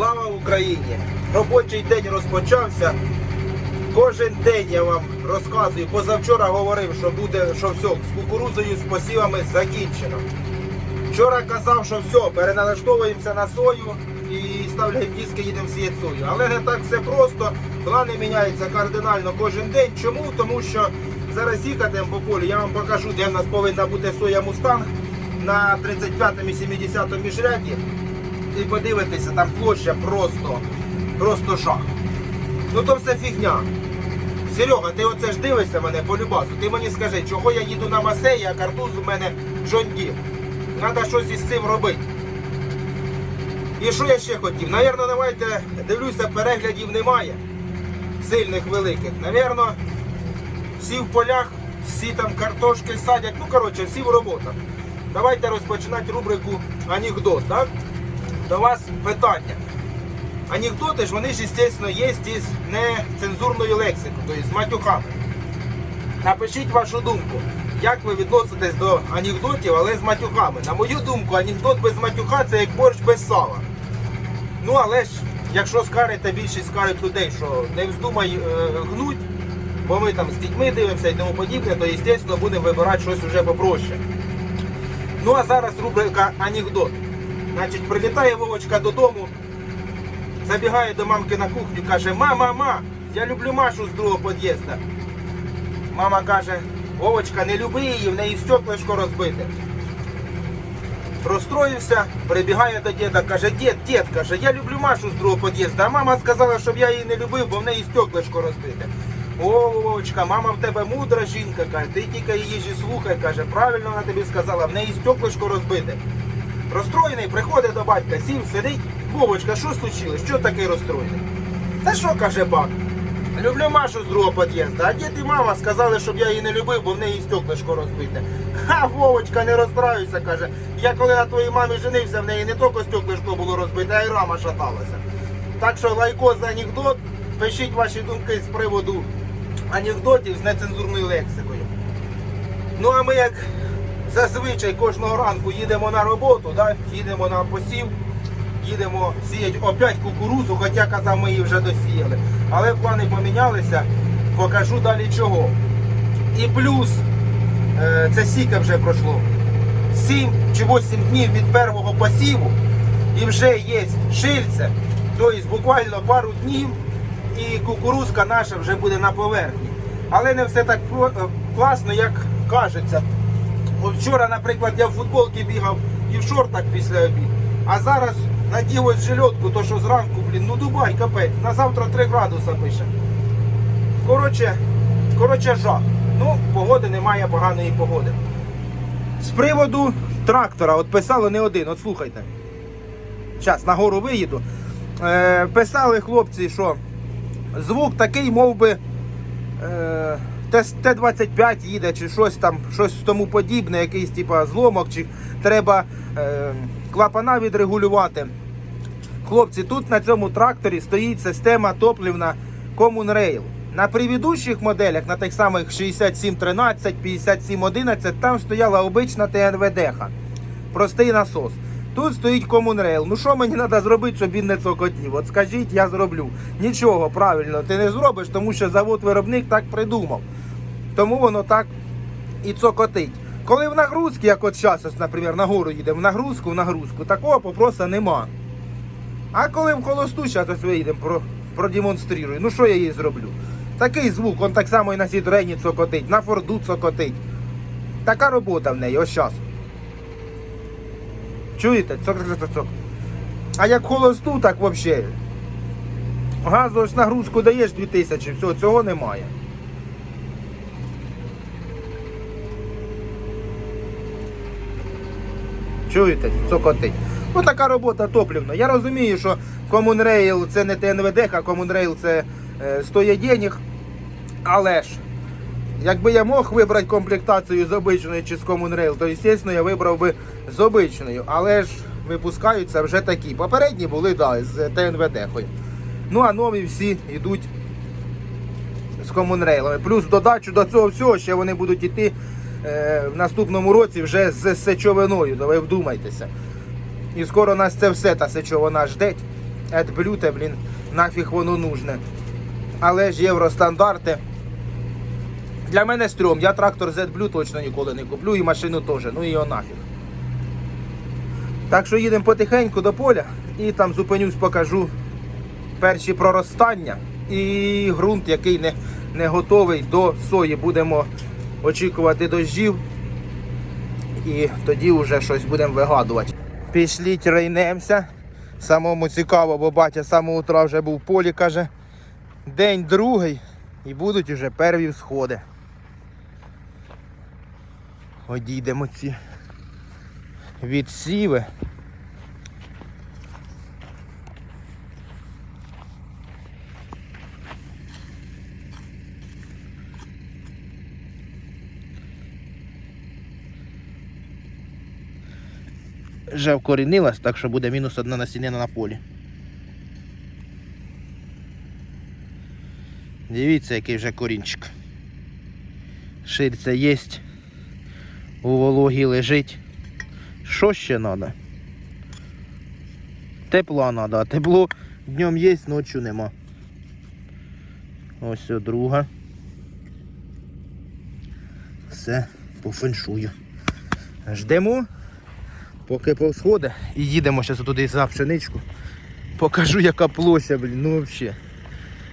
Слава Україні! Робочий день розпочався. Кожен день я вам розказую. Позавчора говорив, що буде, що все, з кукурузою, з посівами закінчено. Вчора казав, що все, переналаштовуємося на сою і ставляємо диски, їдемо сіяти сою. Але не так все просто. Плани міняються кардинально кожен день. Чому? Тому що зараз їхатимемо по полю, я вам покажу, де в нас повинна бути соя Мустанг на 35-70 міжряді. І подивитися, там площа просто, просто жах. Ну то все фігня. Серега, ти оце ж дивишся мене по любасу. Ти мені скажи, чого я їду на Масеї, а картуз у мене Джонді. Треба щось із цим робити. І що я ще хотів? Навірно, давайте дивлюся, переглядів немає. Сильних великих. Навірно, всі в полях, всі там картошки садять. Ну, коротше, всі в роботах. Давайте розпочинати рубрику анекдот, так? До вас питання. Анекдоти ж вони ж, звісно, є із нецензурною лексикою, тобто з матюхами. Напишіть вашу думку, як ви відноситесь до анекдотів, але з матюхами. На мою думку, анекдот без матюха це як борщ без сала. Ну, але ж, якщо скарите, більшість скарить людей, що не вздумай е, гнуть, бо ми там з дітьми дивимося і тому подібне, то, звісно, будемо вибирати щось вже попроще. Ну а зараз рубрика анекдот. Значить, прилітає Вовочка додому, забігає до мамки на кухню, каже, мама, мама, я люблю Машу з другого під'їзду. Мама каже, Вовочка, не люби її, в неї стеклишко розбите. Розстроївся, прибігає до діда, каже, дід, дід, каже, я люблю Машу з другого під'їзду, а мама сказала, щоб я її не любив, бо в неї стеклишко розбите. О, Вовочка, мама в тебе мудра жінка, каже, ти тільки її слухай, каже, правильно вона тобі сказала, в неї стеклишко розбите. Розстроєний, приходить до батька, сів, сидить. Вовочка, що случилось? Що такий розстроєний? Та що каже бак? Люблю Машу з другого під'їзду, а дід і мама сказали, щоб я її не любив, бо в неї стеклишко розбите. Ха, Вовочка, не розстраюйся, каже. Я коли на твоїй мамі женився, в неї не тільки стеклишко було розбите, а й рама шаталася. Так що лайко за анекдот, пишіть ваші думки з приводу анекдотів з нецензурною лексикою. Ну а ми як зазвичай кожного ранку їдемо на роботу, да? їдемо на посів, їдемо сіяти опять кукурузу, хоча казав, ми її вже досіяли. Але плани помінялися, покажу далі чого. І плюс е, це сіка вже пройшло. 7 чи 8 днів від першого посіву і вже є шильце, тобто буквально пару днів і кукурузка наша вже буде на поверхні. Але не все так е, класно, як кажеться. Вчора, наприклад, я в футболці бігав і в шортах після обід. А зараз надів ось жилетку, то що зранку, блін, ну Дубай, капець, на завтра 3 градуса пише. Коротше, коротше, жах. Ну, погоди немає поганої погоди. З приводу трактора, от писало не один, от слухайте. Зараз нагору виїду. Е, писали хлопці, що звук такий, мов би. Е, Т-25 їде, чи щось там, щось тому подібне, якийсь типа зломок, чи треба е, клапана відрегулювати. Хлопці, тут на цьому тракторі стоїть система топлівна Common Rail. На предыдущих моделях, на тих самих 6713, 5711, там стояла обична ТНВД. Простий насос. Тут стоїть Rail. Ну що мені треба зробити, щоб він не цокотів? От скажіть, я зроблю. Нічого правильно ти не зробиш, тому що завод-виробник так придумав. Тому воно так і цокотить. Коли в нагрузці, як от зараз, наприклад, на гору їдемо, в нагрузку, в нагрузку, такого попроса нема. А коли в холосту, зараз виїдемо, про, продемонструю. Ну що я їй зроблю? Такий звук, он так само і на Сітрені цокотить, на Форду цокотить. Така робота в неї, ось зараз. Чуєте? Цок, цок, цок. А як холосту, так взагалі. Газу ось нагрузку даєш 2000, все, цього немає. Чуєте? Цокотить. Ну така робота топлівна. Я розумію, що Rail це не ТНВД, а Rail це е, стоїть денег. Але ж, якби я мог вибрати комплектацію з обичною чи з Rail, то звісно я вибрав би з обичною. Але ж випускаються вже такі. Попередні були, да, з ТНВД. Ну а нові всі йдуть з комунрейлами. Плюс додачу до цього всього ще вони будуть йти в наступному році вже з сечовиною. То ви вдумайтеся. І скоро нас це все та сечовина ждеть. AdBlue, блін, нафіг воно нужне. Але ж євростандарти. Для мене стрьом. Я трактор ZBlue точно ніколи не куплю і машину теж. Ну і його нафіг. Так що їдемо потихеньку до поля і там зупинюсь, покажу перші проростання і ґрунт, який не, не готовий до сої. Будемо очікувати дощів і тоді вже щось будемо вигадувати. Пішліть рейнемося. Самому цікаво, бо батя з самого утра вже був в полі, каже. День другий і будуть уже перві всходи. Одійдемо ці відсіви. Вже вкорінилась, так що буде мінус одна насінина на полі. Дивіться, який вже корінчик. Ширця є. У вологі лежить. Що ще треба? Тепла треба, а тепло днем є, ночі нема. Ось друга. Все, по феншую. Ждемо, поки повсходить. І їдемо зараз туди за пшеничку. Покажу, яка площа, блін, ну взагалі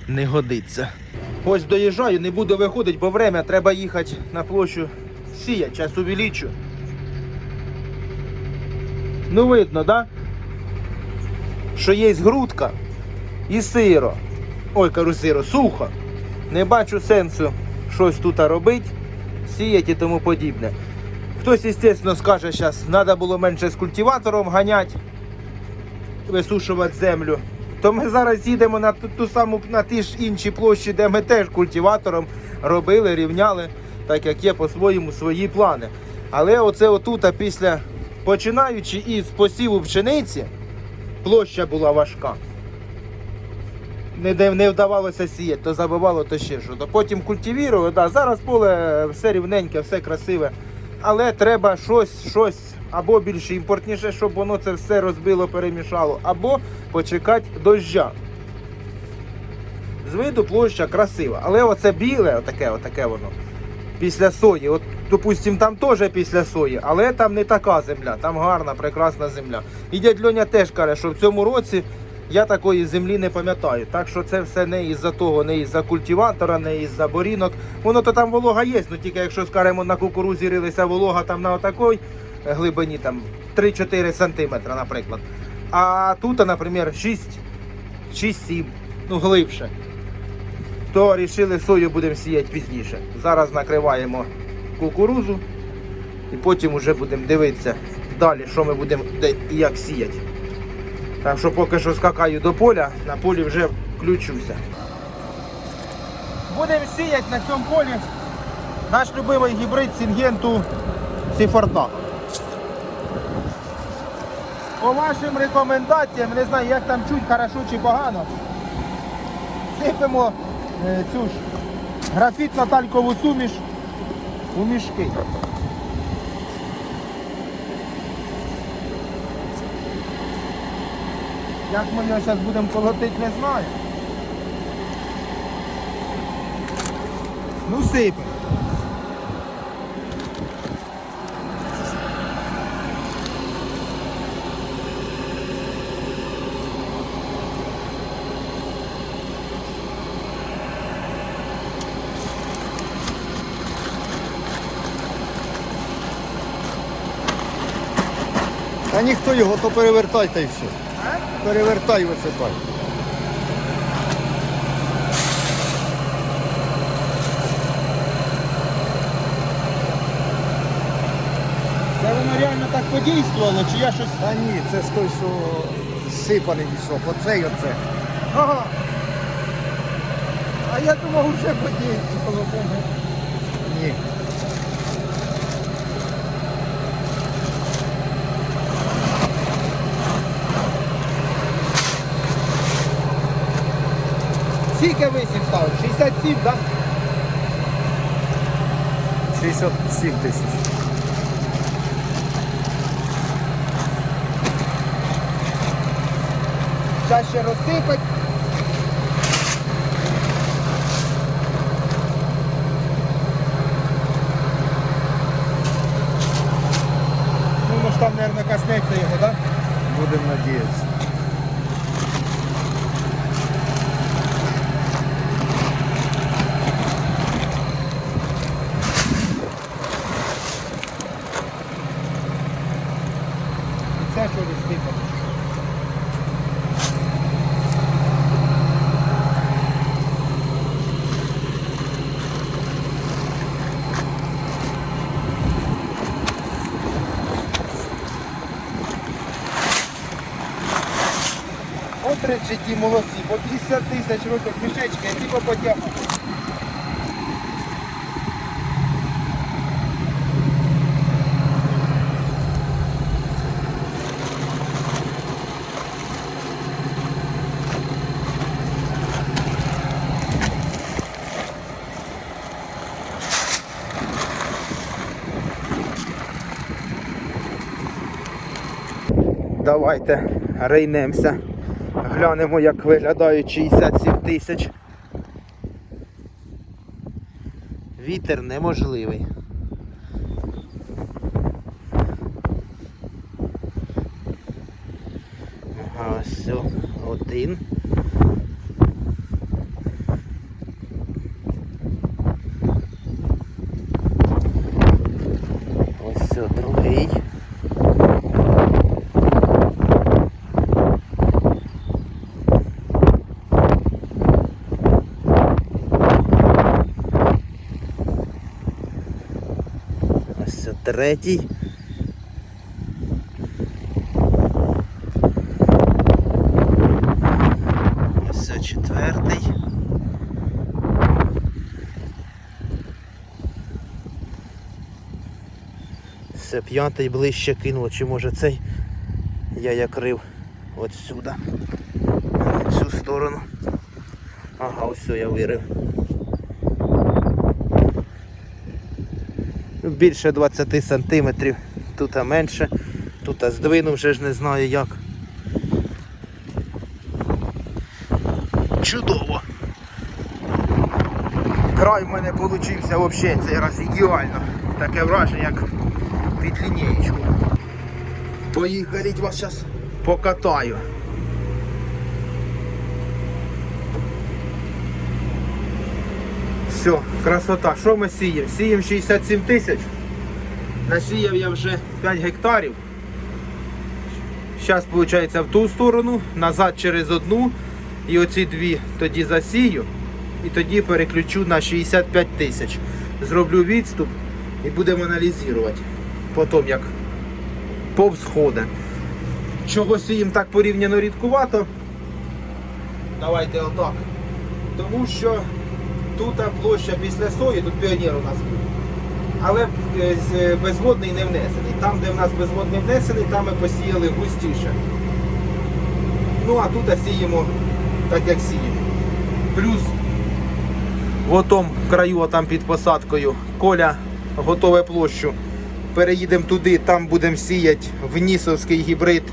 не годиться. Ось доїжджаю, не буду виходити, бо время треба їхати на площу сіяти, час увеличу. Ну видно, да? Що є грудка і сиро. Ой, кажу сиро, сухо. Не бачу сенсу щось тут робити, сіяти і тому подібне. Хтось, звісно, скаже, зараз треба було менше з культиватором ганяти, висушувати землю. То ми зараз їдемо на ту, ту саму на ті ж інші площі, де ми теж культиватором робили, рівняли, так як є по-своєму свої плани. Але оце отут, а після починаючи із посіву пшениці, площа була важка. Не, не, вдавалося сіяти, то забивало, то ще що. То потім культивірували, да, зараз поле все рівненьке, все красиве. Але треба щось, щось або більш імпортніше, щоб воно це все розбило, перемішало, або почекати дождя. З виду площа красива. Але оце біле, отаке, отаке воно. Після сої. От, допустим, там теж після сої, але там не така земля, там гарна, прекрасна земля. І дядь Льоня теж каже, що в цьому році я такої землі не пам'ятаю. Так що це все не із-за того, не із-за культиватора, не із-за борінок. Воно то там волога є, ну тільки якщо скажемо на кукурузі рилися волога там на отакій глибині там 3-4 см, наприклад. А тут, наприклад, 6 6-7, ну глибше. То вирішили сою будемо сіяти пізніше. Зараз накриваємо кукурузу і потім вже будемо дивитися далі, що ми будемо і як сіяти. Так що поки що скакаю до поля, на полі вже включуся. Будемо сіяти на цьому полі наш любимий гібрид Сінгенту Сіфорта. По вашим рекомендаціям, не знаю, як там чуть, хорошо чи погано, сипемо е, цю ж графітно-талькову суміш у мішки. Як ми його зараз будемо колотити, не знаю. Ну сипемо. А ніхто його, то перевертай та й все. Перевертай висипай. Це воно реально так подійствувало, чи я щось. Та ні, це з той, що сипаний пісок. Оце і оце. Ага. А я думав, вже подійствувало. Ні. Скільки висів ставив? 67, так? 67 тисяч. Зараз ще розсипать. Ну, може там, мабуть, коснеться його, так? Будемо надіятися. І це що розсипати. От речі ті молодці, по 50 тисяч років мішечки, ті по потягу. Давайте рейнемося. Глянемо, як виглядають 67 тисяч. Вітер неможливий. Все, один. Ось все, другий. Ось це третій. Ось четвертий. Це п'ятий ближче кинуло, чи може цей я як рив от. В цю сторону. Ага, ось все я вирив. Більше 20 сантиметрів, тут менше, тут здвинув вже ж не знаю як. Чудово! Край в мене получився взагалі цей раз ідеально. Таке враження, як під лінієчку. Поїхали вас зараз покатаю. Все, красота. Що ми сіємо? Сіємо 67 тисяч. Насіяв я вже 5 гектарів. Зараз, виходить, в ту сторону, назад через одну. І оці дві тоді засію. І тоді переключу на 65 тисяч. Зроблю відступ і будемо аналізувати. Потім як повсходи. Чого сіємо так порівняно рідкувато? Давайте отак. Тому що Тут площа після сої, тут піонер у нас був. Але е, безводний не внесений. Там, де в нас безводний внесений, там ми посіяли густіше. Ну а тут сіємо так, як сіємо. Плюс в отому краю, там під посадкою, коля готове площу. Переїдемо туди, там будемо сіяти внісовський гібрид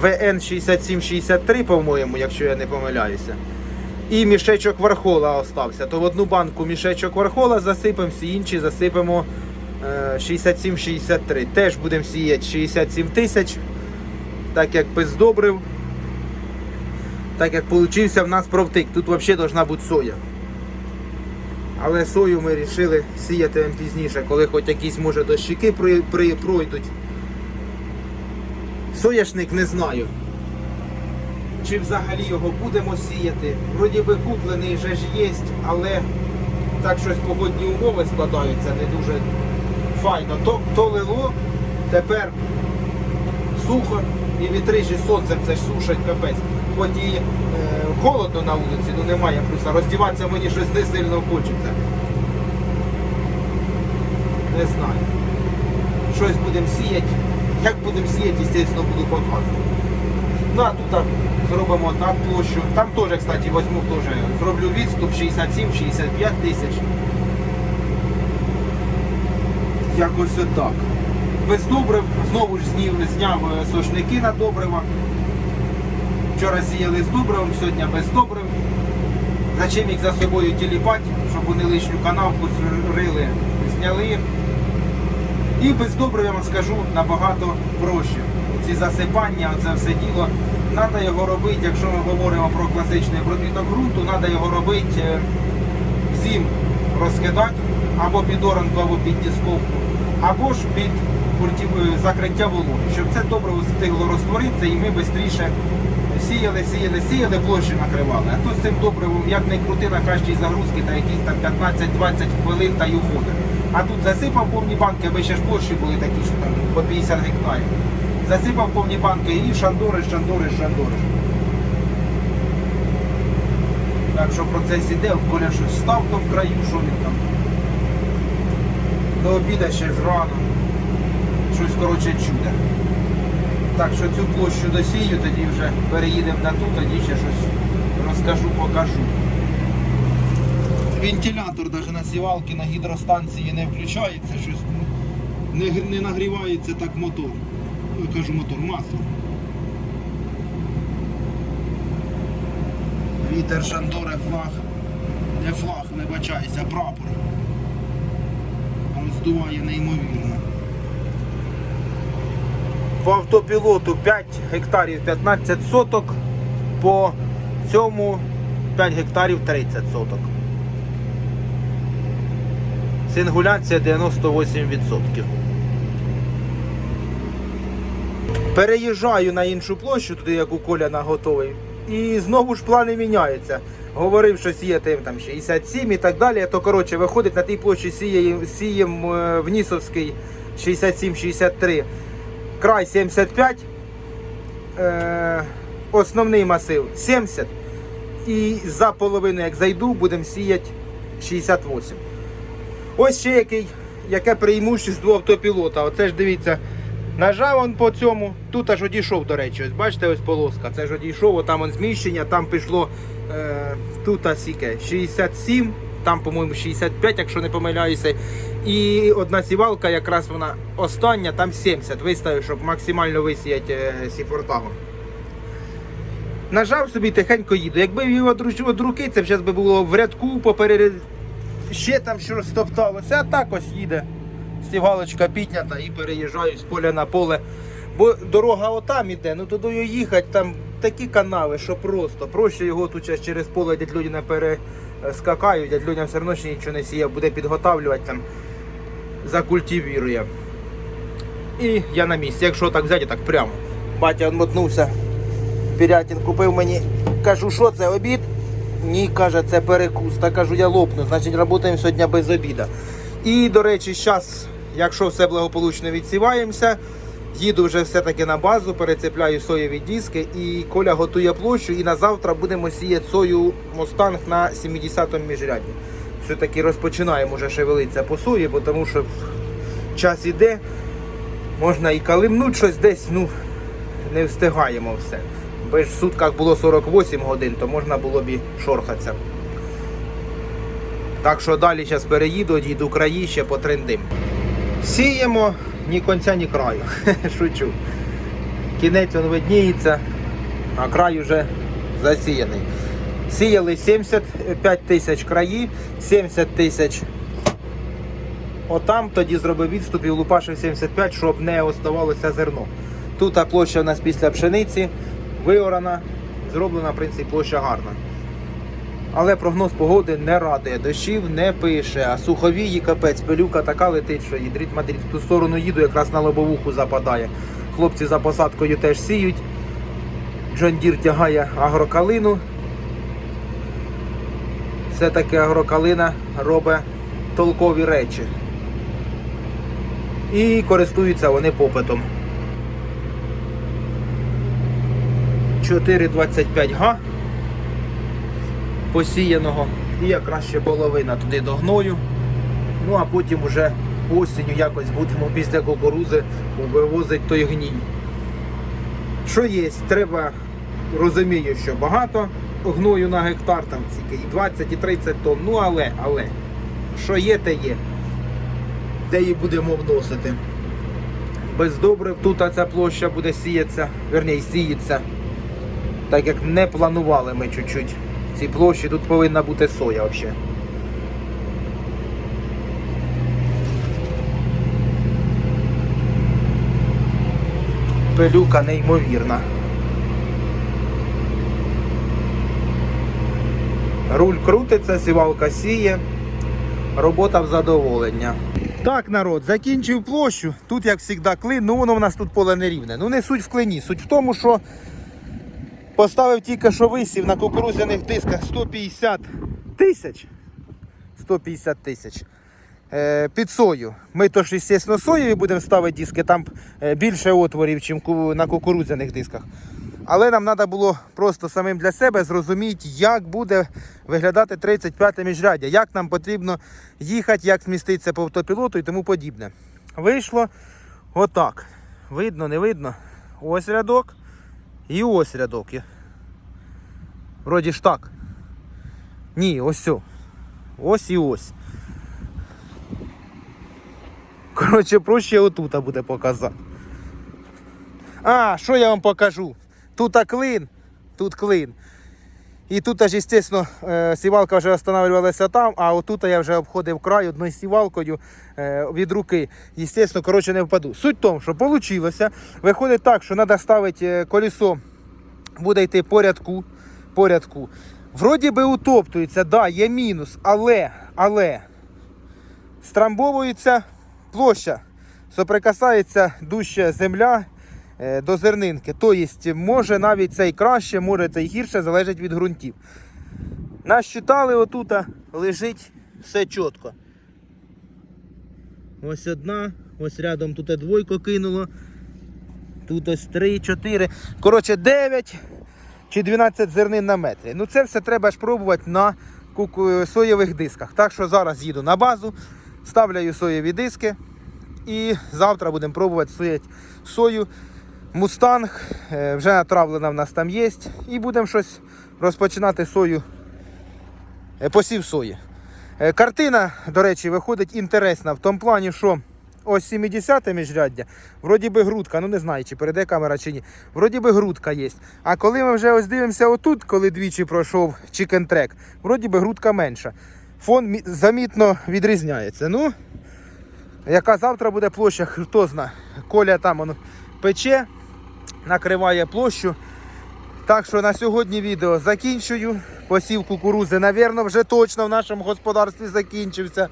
ВН 6763, по-моєму, якщо я не помиляюся і мішечок вархола остався. То в одну банку мішечок вархола засипемо, всі інші засипемо е, 67-63. Теж будемо сіяти 67 тисяч, так як без добрив. Так як получився в нас провтик. Тут взагалі повинна бути соя. Але сою ми вирішили сіяти пізніше, коли хоч якісь може дощики пройдуть. Соняшник не знаю чи взагалі його будемо сіяти. Вроді би куплений вже ж є, але так щось погодні умови складаються не дуже файно. То, то лило, тепер сухо і вітри ж і сонцем це ж сушать капець. Хоч і е, холодно на вулиці, ну немає плюса. Роздіватися мені щось не сильно хочеться. Не знаю. Щось будемо сіяти. Як будемо сіяти, звісно, буду показувати. Ну а тут так, зробимо так площу. Там теж, кстати, возьму теж. Зроблю відступ 67-65 тисяч. Якось отак. Без добрив, знову ж зняв, зняв е, сошники на добрива. Вчора сіяли з добривом, сьогодні без добрив. Зачем їх за собою тіліпати, щоб вони лишню канавку зрили, зняли. І без добрив, я вам скажу, набагато проще. Ці засипання, оце все діло. Треба його робити, якщо ми говоримо про класичний обробіток ґрунту, треба його робити е, взим розкидати або під оранку, або під дісковку, або ж під закриття вологи, щоб це добре встигло розтворитися і ми швидше сіяли, сіяли, сіяли, площі накривали. А тут з цим добривом, як не крути на кожній загрузці, та якісь там 15-20 хвилин та й уходить. А тут засипав повні банки, аби ще ж площі були такі, що там по 50 гектарів. Засипав повні банки і шандориш, шандориш, шандориш. Так що процес іде, Коля щось став там в краю, що він там. До обіда ще ж рано. Щось коротше чуде. Так що цю площу досію, тоді вже переїдемо на ту, тоді ще щось розкажу, покажу. Вентилятор навіть на сівалки на гідростанції не включається, щось не, не нагрівається так мотор. Кажу мотор, масло. Вітер шандоре флаг. Не флаг, вибачайся, прапор. Роздуває неймовірно. По автопілоту 5 гектарів 15 соток, по цьому 5 гектарів 30 соток. Сингуляція 98%. Переїжджаю на іншу площу, туди як у Коля наготовий. І знову ж плани міняються. Говорив, що сіяти там 67 і так далі. То коротше виходить на тій площі сіє, сієм е, в Нісовський 67-63, край 75, е, основний масив 70. І за половину, як зайду, будемо сіяти 68. Ось ще який, яке преимущество автопілота. Оце ж дивіться, нажав он по цьому, тут аж одійшов, до речі, ось бачите, ось полоска. Це ж одійшов, отам он зміщення, там пішло е, тут а скільки, 67, там, по-моєму, 65, якщо не помиляюся. І одна сівалка, якраз вона остання, там 70. Виставив, щоб максимально висіяти е, сіфортагом. Нажав собі тихенько їду. Якби його від руки, це б зараз було в рядку поперед ще там щось стопталося, а так ось їде. Стігалочка піднята і переїжджаю з поля на поле. Бо дорога отам іде, ну туди їхати, там такі канави, що просто. Проще його тут через поле дядь люди не перескакають, дядь людям все одно ще нічого не сіяв, буде підготавлювати там, закультивірує. І я на місці. Якщо так взяти, так прямо. Батя мотнувся. Пірятін купив мені, кажу, що це обід? Ні, каже, це перекус. Та кажу, я лопну, значить працюємо сьогодні без обіда. І, до речі, зараз, якщо все благополучно відсіваємося, їду вже все-таки на базу, перецепляю соєві диски і Коля готує площу. І на завтра будемо сіяти сою Мустанг на 70-му міжряді. Все-таки розпочинаємо вже шевелитися по сої, бо тому що час іде, можна і калимнуть щось десь, ну не встигаємо все. Би ж в сутках було 48 годин, то можна було б і шорхатися. Так що далі зараз переїду, дійду краї, ще потрендим. Сіємо ні конця, ні краю. Шучу. Кінець він видніється, а край вже засіяний. Сіяли 75 тисяч краї, 70 тисяч. Отам тоді зробив відступ і влупашив 75, щоб не оставалося зерно. Тут площа у нас після пшениці виорана, зроблена, в принципі, площа гарна. Але прогноз погоди не радує. Дощів не пише, а суховії капець, пилюка така летить, що їдрить мадрід. В ту сторону їду, якраз на лобовуху западає. Хлопці за посадкою теж сіють. Джон Дір тягає агрокалину. Все-таки агрокалина робить толкові речі. І користуються вони попитом. 4,25 га посіяного і якраз ще половина туди до гною. Ну а потім уже осінню якось будемо після кукурузи вивозити той гній. Що є, треба, розумію, що багато гною на гектар, там тільки і 20, і 30 тонн, ну але, але, що є, те є. Де її будемо вносити. Без добрив тут ця площа буде сіятися, верні, сіється Так як не планували ми чуть-чуть ці площі, тут повинна бути соя взагалі. Пилюка неймовірна. Руль крутиться, сівалка сіє. Робота в задоволення. Так, народ, закінчив площу. Тут, як завжди, клин, ну воно в нас тут поле нерівне. Ну не суть в клині. Суть в тому, що поставив тільки що висів на кукурудзяних дисках 150 тисяч. 150 тисяч. Е, під сою. Ми то ж, звісно, соєві будемо ставити диски, там е, більше отворів, ніж на кукурудзяних дисках. Але нам треба було просто самим для себе зрозуміти, як буде виглядати 35 міжряддя, як нам потрібно їхати, як зміститися по автопілоту і тому подібне. Вийшло отак. Видно, не видно. Ось рядок і ось рядок. Вроді ж так. Ні, ось все. Ось і ось. Коротше, проще отут буде показати. А, що я вам покажу? Тут клин, тут клин. І тут, аж, звісно, е, сівалка вже встановлювалася там, а отут я вже обходив край одною сівалкою е, від руки. Звісно, коротше, не впаду. Суть в тому, що вийшло. Виходить так, що треба ставити е, колесо, буде йти по рядку. По рядку. Вроді би утоптується, да, є мінус, але, але страмбовується площа, соприкасається дужче земля е, до зернинки. Тобто, може навіть це і краще, може це і гірше, залежить від ґрунтів. Насчитали отут, лежить все чітко. Ось одна, ось рядом тут двойко кинуло. Тут ось 3, 4. Коротше, 9 чи 12 зернин на метрі. Ну це все треба ж пробувати на куку- соєвих дисках. Так що зараз їду на базу, ставляю соєві диски. І завтра будемо пробувати сіяти сою. Мустанг е, вже натравлена в нас там є. І будемо щось розпочинати сою. е, Посів сої. Е, Картина, до речі, виходить інтересна в тому плані, що ось 70 міжряддя, вроді би грудка, ну не знаю, чи перейде камера чи ні. Вроді би грудка є. А коли ми вже ось дивимося отут, коли двічі пройшов чикен-трек, вроді би грудка менша. Фон замітно відрізняється. Ну, яка завтра буде площа, хто знає. Коля там воно пече, накриває площу. Так що на сьогодні відео закінчую. Посів кукурузи, навірно, вже точно в нашому господарстві закінчився.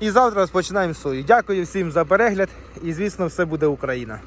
І завтра розпочинаємо сою. Дякую всім за перегляд і, звісно, все буде Україна.